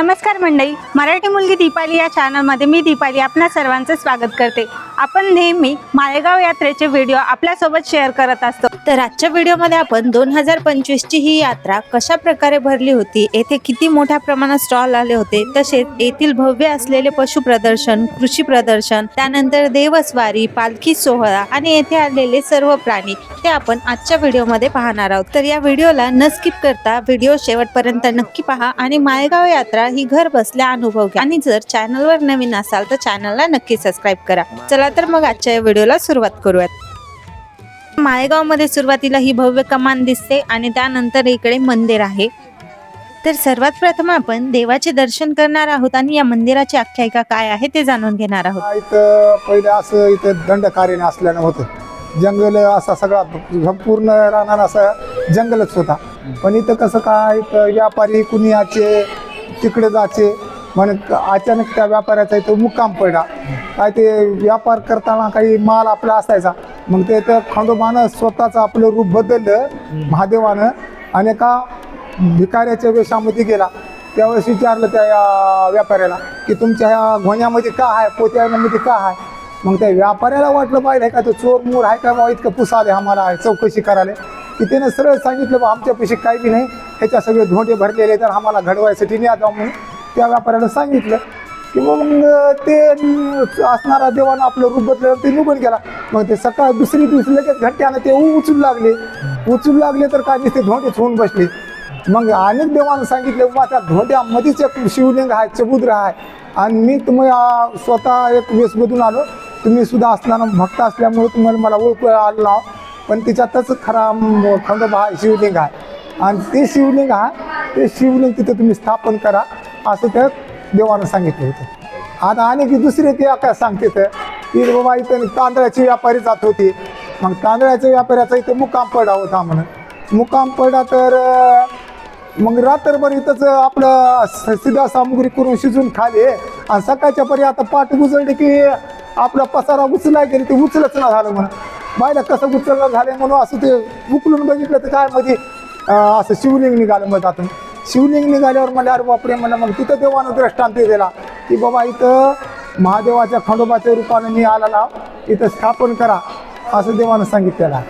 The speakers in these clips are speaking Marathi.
नमस्कार मंडळी मराठी मुलगी दीपाली या चॅनलमध्ये मी दीपाली आपणा सर्वांचं स्वागत करते. आपण नेहमी माळेगाव यात्रेचे व्हिडिओ आपल्यासोबत शेअर करत असतो. तर आजच्या व्हिडिओमध्ये आपण दोन हजार पंचवीसची ही यात्रा कशा प्रकारे भरली होती येथे किती मोठ्या प्रमाणात स्टॉल आले होते तसेच येथील भव्य असलेले पशु प्रदर्शन कृषी प्रदर्शन त्यानंतर देवस्वारी पालखी सोहळा आणि येथे आलेले सर्व प्राणी ते आपण आजच्या व्हिडिओमध्ये पाहणार आहोत. तर या व्हिडिओला न स्किप करता व्हिडिओ शेवटपर्यंत नक्की पहा आणि माळेगाव यात्रा ही घर बसल्या अनुभव घ्या. आणि जर चॅनलवर नवीन असाल तर चॅनलला नक्की सबस्क्राईब करा. चला तर मग आजच्या या व्हिडिओला सुरुवात करूयात. माळेगावमध्ये सुरुवातीला ही भव्य कमान दिसते आणि त्यानंतर इकडे मंदिर आहे. तर सर्वात प्रथम आपण देवाचे दर्शन करणार आहोत आणि या मंदिराची आख्यायिका काय आहे ते जाणून घेणार आहोत. इथं पहिले असं इथं दंडकार्याने असल्यानं होतं. जंगल असा सगळा संपूर्ण राहणार असं जंगलच होता. पण इथं कसं काय इथं व्यापारी कुणी याचे तिकडे जायचे. म्हणे अचानक त्या व्यापाऱ्याचा इथं मुक्काम पडला. काय ते व्यापार करताना काही माल आपला असायचा. मग ते तर खंडोबानं स्वतःचं आपलं रूप बदललं महादेवानं आणि एका भिकाऱ्याच्या वेशामध्ये गेला. त्यावेळेस विचारलं त्या या व्यापाऱ्याला की तुमच्या ह्या घोण्यामध्ये का आहे? पोत्यामध्ये का आहे? मग त्या व्यापाऱ्याला वाटलं पाहिजे का तो चोर मूर आहे का? बा इतकं पुसाले आम्हाला आहे चौकशी करायला. की त्यानं सरळ सांगितलं बा आमच्यापाशी काही बी नाही. ह्याच्या सगळे धोंडे भरलेले तर आम्हाला घडवायसाठी न्या जाऊ म्हणून त्या व्यापाऱ्याला सांगितलं की मग ते असणारा देवानं आपलं रूप बदललं ते निघून गेला. मग ते सकाळ दुसरी दिवशी लगेच घट्ट्यानं ते उचलू लागले. उचलू लागले तर काय ते धोंडेच होऊन बसले. मग अनेक देवानं सांगितलं बा त्या धोंड्यामध्येच एक शिवलिंग आहे चबुद्र आहे. आणि मी तुम्ही स्वतः एक वेसमधून आलो. तुम्ही सुद्धा असताना भक्त असल्यामुळे तुम्हाला मला ओळख आलो पण तिच्यातच खरा खंडोबा शिवलिंग आहे. आणि ते शिवलिंग हा ते शिवलिंग तिथं तुम्ही स्थापन करा असं त्या देवानं सांगितलं होतं. आता आणि दुसरे ते काय सांगते तर की बाबा इथं तांदळाची व्यापारी जात होती. मग तांदळाच्या व्यापाऱ्याचा इथं मुक्काम पडा होता म्हणून. मुक्काम पडा तर मग रात्रभर इथंच आपलं स- सिधा सामुग्री करून शिजून खाले. आणि सकाळच्या परी आता पाठ उचलली की आपला पसारा उचलाय गेली ते उचलच ना झालं म्हणून. बायला कसं उचललं झालं म्हणून असं ते उकलून बघितलं तर काय मध्ये असं शिवलिंग निघालं मग त्यातून शिवलिंग निघाल्यावर मला अरे बापरे म्हणलं मग तिथं देवानं दृष्टांत दिला. की बाबा इथं महादेवाच्या खंडोबाच्या रूपाने मी आलेला. इथं स्थापन करा असं देवानं सांगितलेलं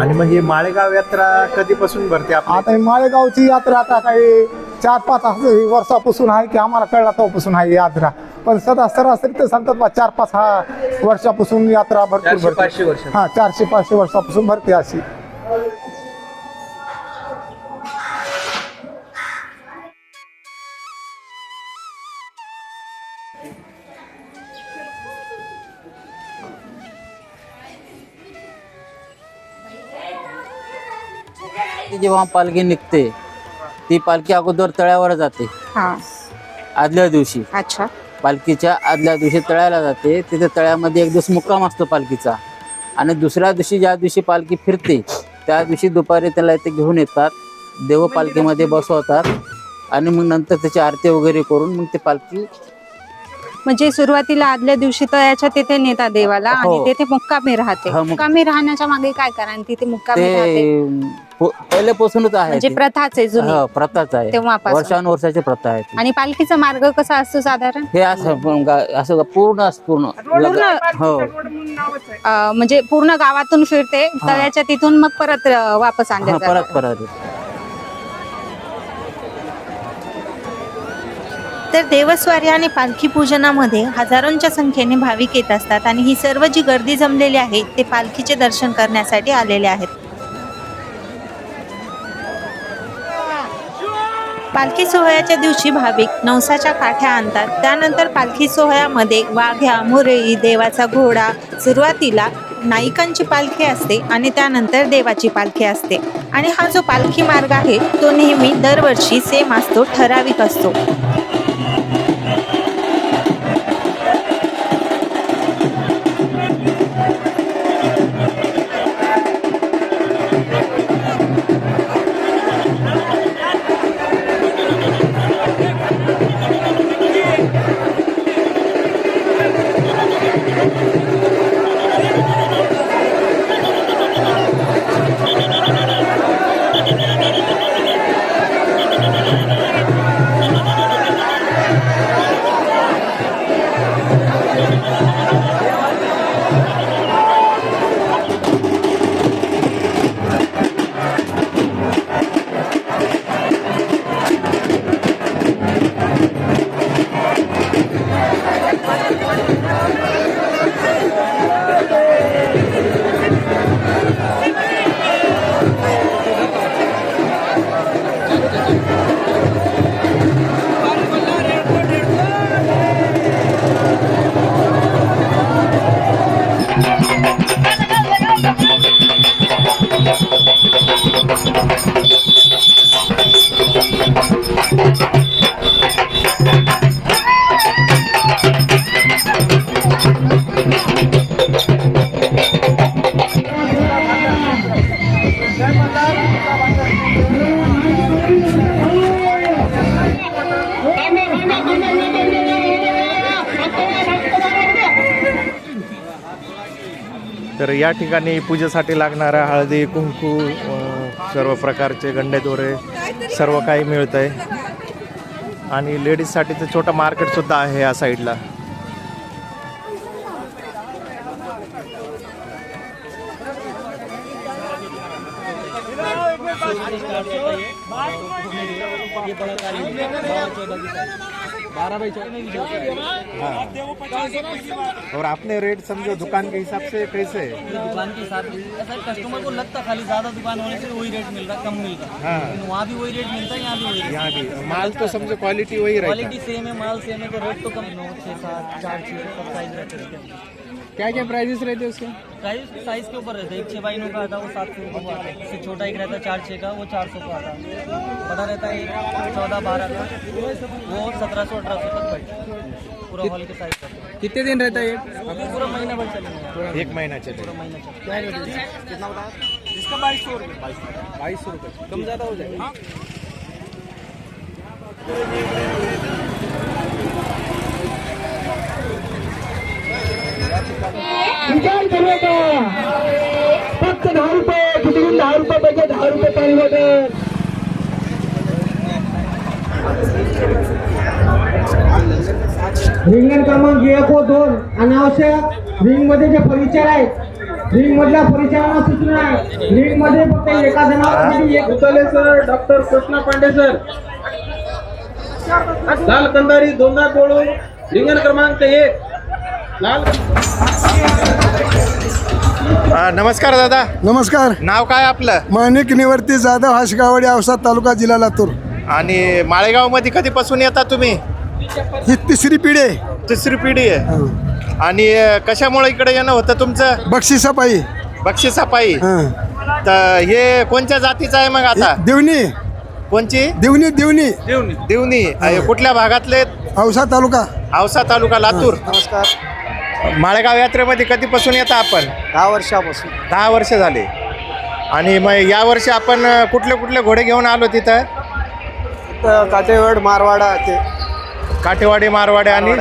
आणि म्हणजे माळेगाव यात्रा कधीपासून भरते आता ही माळेगावची यात्रा आता काही चार पाच वर्षापासून आहे की आम्हाला कळला तेव्हापासून आहे ही यात्रा. पण सदा सरासरी तर सांगतात बा चार पाच हा वर्षापासून यात्रा भरपूर भरते. हा चारशे पाचशे वर्षापासून भरते अशी. ती जेव्हा पालखी निघते ती पालखी अगोदर तळ्यावर जाते. हा. आदल्या दिवशी. अच्छा. पालखीच्या आदल्या दिवशी तळ्याला जाते. तिथे तळ्यामध्ये एक दिवस मुक्काम असतो पालखीचा. आणि दुसऱ्या दिवशी ज्या दिवशी पालखी फिरते त्या दिवशी दुपारी त्याला इथे घेऊन येतात. देव पालखीमध्ये बसवतात. आणि मग नंतर त्याची आरती वगैरे करून मग ते पालखी म्हणजे सुरुवातीला आदल्या दिवशी तळ्याच्या तिथे नेतात देवाला आणि हो. तिथे मुक्कामी राहते. हा, मुक- मुक्कामी राहण्याच्या मागे काय कारण? तिथे मुक्कामी राहते. ते पु- पहिल्यापासूनच आहे म्हणजे ते. प्रथाच आहे जुनी. हो, प्रथाच आहे. तेव्हापासून. वर्षानुवर्षाची प्रथा आहे ती. आणि पालखीचा मार्ग कसा असतो साधारण? हे असं पण गा- असं पूर्ण असं पूर्ण लग- हो. अं, म्हणजे पूर्ण गावातून फिरते तळ्याच्या तिथून मग परत अं, वापस आणले परत परत तर देवस्वारी आणि पालखी पूजनामध्ये हजारोंच्या संख्येने भाविक येत असतात आणि ही सर्व जी गर्दी जमलेली आहे ते पालखीचे दर्शन करण्यासाठी आलेले आहेत. पालखी सोहळ्याच्या दिवशी भाविक नवसाच्या काठ्या आणतात. त्यानंतर पालखी सोहळ्यामध्ये वाघ्या मुरळी देवाचा घोडा सुरुवातीला नायिकांची पालखी असते आणि त्यानंतर देवाची पालखी असते. आणि हा जो पालखी मार्ग आहे तो नेहमी दरवर्षी सेम असतो ठराविक असतो. तर या ठिकाणी पूजेसाठी लागणारा हळदी कुंकू सर्व प्रकारचे गंडे दोरे सर्व काही मिळतं आहे आणि लेडीजसाठी तर छोटं मार्केटसुद्धा आहे या साईडला और आपने रेट समझो दुकान के हिसाब से कैसे? दुकान के हिसाब से कस्टमर को लगता खाली ज्यादा दुकान होने से वही रेट मिल रहा है कम मिल रहा है। लेकिन वहाँ भी वही रेट मिलता है यहाँ भी वही यहाँ भी। माल तो समझो क्वालिटी वही क्वालिटी सेम है माल सेम है तो रेट तो कम नौ छः सात चार छः साइज रहते हैं। क्या क्या प्राइजेस रहते हैं उसके? प्राइस साइज़ के ऊपर रहता है। एक छः बाई नौ का आता है वो सात सौ रुपये को आता है। इससे छोटा एक रहता है चार छः का वो चार सौ का आता है। बड़ा रहता है एक चौदह बारह का वो सत्रह सौ अठारह सौ तक बैठता है। पूरा हॉल के साइज़ का कितने दिन रहता है ये? पूरा महीना भर चलेगा। एक महीना चले पूरा महीना चलेगा। कितना बताया इसका बाईस सौ रुपये बाईस सौ रुपये कम ज़्यादा हो जाएगा। विचार करू नका फक्त दहा रुपये किती दहा रुपये पाहिजे दहा रुपये पाणी बॉटल रिंगण क्रमांक एक व दोन अनावश्यक रिंगमध्ये जे परिचय आहेत रिंग मधल्या परिचयाला सूचना आहे. रिंगमध्ये फक्त एका जणांसाठी एक उतरले sir doctor Krishna Pandey sir लाल कंदारी दोनदा बोलून रिंगण क्रमांक एक. लाल हा, नमस्कार दादा. नमस्कार. नाव काय आपलं? माणिक निवर्ती जाधव हाशगावडी औसा तालुका जिल्हा लातूर. आणि माळेगावमध्ये कधीपासून येता तुम्ही? ही तिसरी पिढी आहे. तिसरी पिढी आहे. आणि अ, कशामुळे इकडे येणं होतं तुमचं? बक्षिसापायी हं. तर हे कोणत्या जातीचं आहे मग आता? देवणी. कोणची? देवणी देवणी. देवणी. अ, कुठल्या भागातले? औसा तालुका. औसा तालुका लातूर. नमस्कार. माळेगाव यात्रेमध्ये कधीपासून येता आपण? दहा वर्षापासून. दहा वर्ष झाले. आणि मग या वर्षी आपण कुठले कुठले घोडे घेऊन आलो तिथं? काटेवड मारवाडा ते काठेवाडी मारवाडे आणि?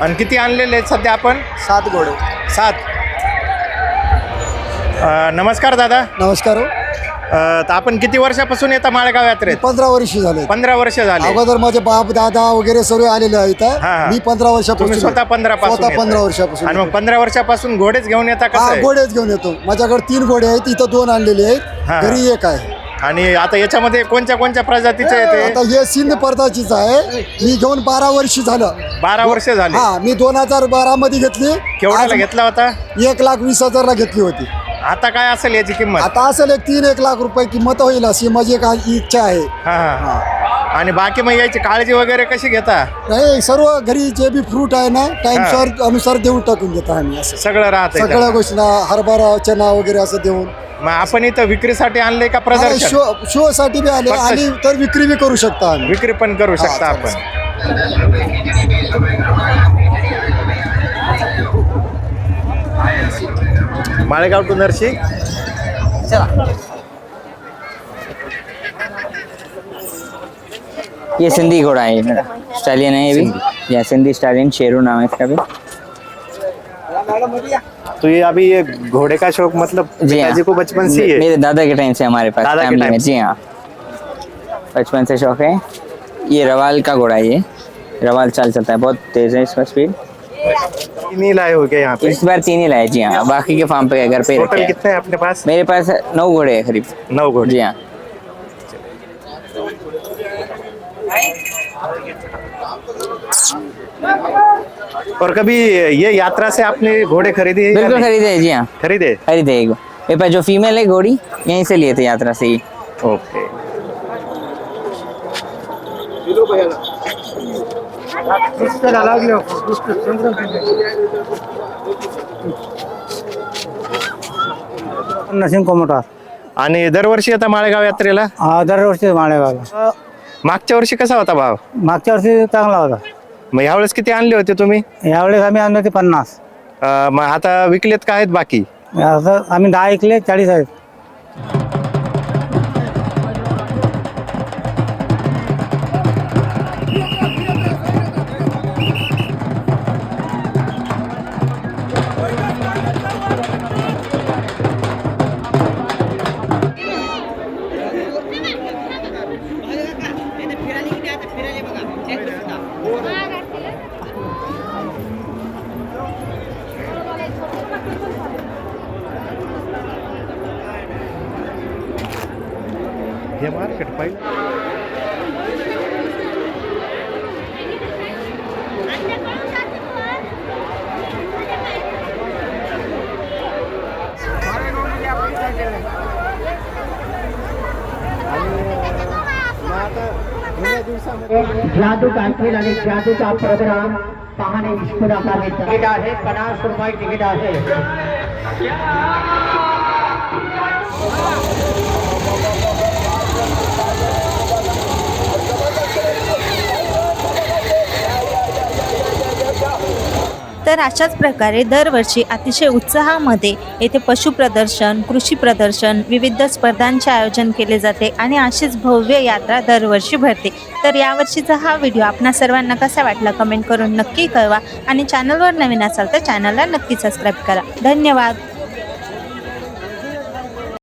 आणि किती आणलेले आहेत सध्या आपण? सात घोडे. सात. अ, नमस्कार दादा. नमस्कार हो. तर आपण किती वर्षापासून येता माळेगाव यात्रेत? पंधरा वर्ष झाले. पंधरा वर्ष झाले. अगोदर माझे बाप दादा वगैरे सर्व आलेले आहेत हा, हा. मी पंधरा वर्षापासून स्वतः पंधरा पासून स्वतः येता. पंधरा वर्षापासून आणि मग पंधरा वर्षापासून घोडेच घेऊन येता कसं हा आहे? घोडेच घेऊन येतो. माझ्याकडे तीन घोडे आहेत इथं दोन आणलेले हा, हा. आहेत घरी एक आहे. आणि आता याच्यामध्ये कोणत्या कोणत्या प्रजातीचे येते आता हे सिंध पर्दाचीच आहे. मी घेऊन बारा वर्ष झालं. बारा वर्ष झाले. हा मी दोन हजार बारा मध्ये घेतली. केवढ्याला आज घेतला होता? एक लाख वीस हजारला घेतली होती. आता काय असेल याची किंमत? आता असेल एक तीन एक लाख रुपये किंमत होईल अशी माझी एक इच्छा आहे. हा हा आणि बाकी मग याची काळजी वगैरे कशी घेता? नाही सर्व घरी जे बी फ्रूट आहे ना टाइम अनुसार देऊन टाकून देतो आम्ही असं. सगळं राहत सगळ्या गोष्टींना हरभरा चना वगैरे असं देऊन. मग आपण इथं विक्रीसाठी आणले का प्रदर्शन? शो शो साठी बी आले फक्त- आणि तर विक्री बी करू शकता आम्ही. विक्री पण करू शकता आपण. माळेगाव टू नरशी ये सिंधी घोड़ा है मेरा स्टालियन है ये भी. या सिंधी स्टालियन शेरू नाम है इसका भी. तो ये अभी ये घोड़े का शौक मतलब जी हाँ. पिताजी को बचपन से है मेरे दादा के टाइम से हमारे पास फैमिली में जी हाँ. बचपन से शौक है. ये रवाल का घोड़ा है ये. रवाल चाल चलता है बहुत तेज है इसका स्पीड नहीं लाए हो गए यहाँ पे? इस बार तीन ही लाए जी हाँ। बाकी के फार्म पे घर पे टोटल कितने हैं अपने पास? मेरे पास नौ घोड़े हैं करीब। नौ घोड़े। जी हाँ। और कभी ये यात्रा से आपने घोड़े खरीदे बिल्कुल खरीदे हैं, जी हाँ। खरीदे? खरीदे एक मेरे पास जो फीमेल है घोड़ी यहीं से लिए थे यात्रा से ही। ओके। नरसिंग कोमटार आणि दरवर्षी आता माळेगाव यात्रेला? हा दरवर्षी माळेगावला मागच्या वर्षी कसा होता भाव? मागच्या वर्षी चांगला होता. मग यावेळेस किती आणले होते तुम्ही? यावेळेस आम्ही आणले ते पन्नास. अं, मग आता विकलेत का आहेत बाकी? आता आम्ही दहा ऐकले चाळीस आहेत. हे मार्केट पाहिजे जादू काढतील आणि जादूचा प्रोग्राम पाहणे विष्णू नका तिकीट आहे पन्नास रुपये तिकीट आहे. तर अशाच प्रकारे दरवर्षी अतिशय उत्साहामध्ये येथे पशु प्रदर्शन कृषी प्रदर्शन विविध स्पर्धांचे आयोजन केले जाते आणि अशीच भव्य यात्रा दरवर्षी भरते. तर यावर्षीचा हा व्हिडिओ आपणा सर्वांना कसा वाटला कमेंट करून नक्की कळवा आणि चॅनलवर नवीन असाल तर चॅनलला नक्की सबस्क्राईब करा. धन्यवाद.